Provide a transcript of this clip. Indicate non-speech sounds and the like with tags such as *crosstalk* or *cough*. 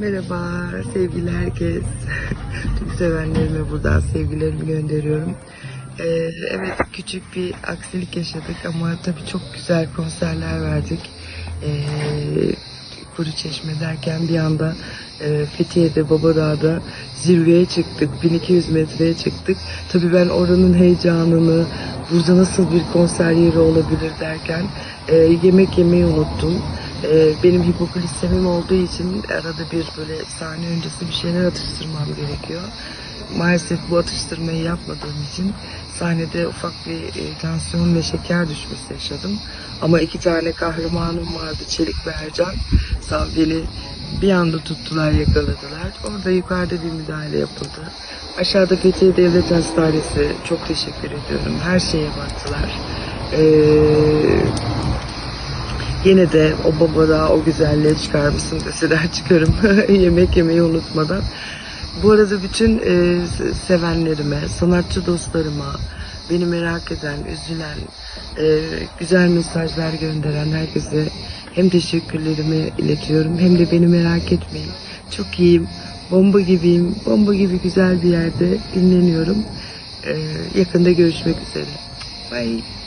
Merhaba sevgili herkes. Tüm sevenlerime buradan sevgilerimi gönderiyorum. Ee, evet küçük bir aksilik yaşadık ama tabii çok güzel konserler verdik. Ee, Kuru Çeşme derken bir anda e, Fethiye'de Babadağ'da zirveye çıktık. 1200 metreye çıktık. Tabii ben oranın heyecanını, burada nasıl bir konser yeri olabilir derken e, yemek yemeyi unuttum. E, benim hipoglisemim olduğu için arada bir böyle sahne öncesi bir şeyler atıştırmam gerekiyor. Maalesef bu atıştırmayı yapmadığım için sahnede ufak bir e, tansiyon ve şeker düşmesi yaşadım. Ama iki tane kahramanım vardı Çelik ve Ercan. Sağ beni bir anda tuttular yakaladılar. Orada yukarıda bir müdahale yapıldı. Aşağıda Fethiye Devlet Hastanesi çok teşekkür ediyorum. Her şeye baktılar. Ee, Yine de o babada o güzelliğe çıkar mısın deseler *laughs* çıkarım. *laughs* Yemek yemeyi unutmadan. Bu arada bütün e, sevenlerime, sanatçı dostlarıma, beni merak eden, üzülen, e, güzel mesajlar gönderen herkese hem teşekkürlerimi iletiyorum hem de beni merak etmeyin. Çok iyiyim, bomba gibiyim, bomba gibi güzel bir yerde dinleniyorum. E, yakında görüşmek üzere. Bye.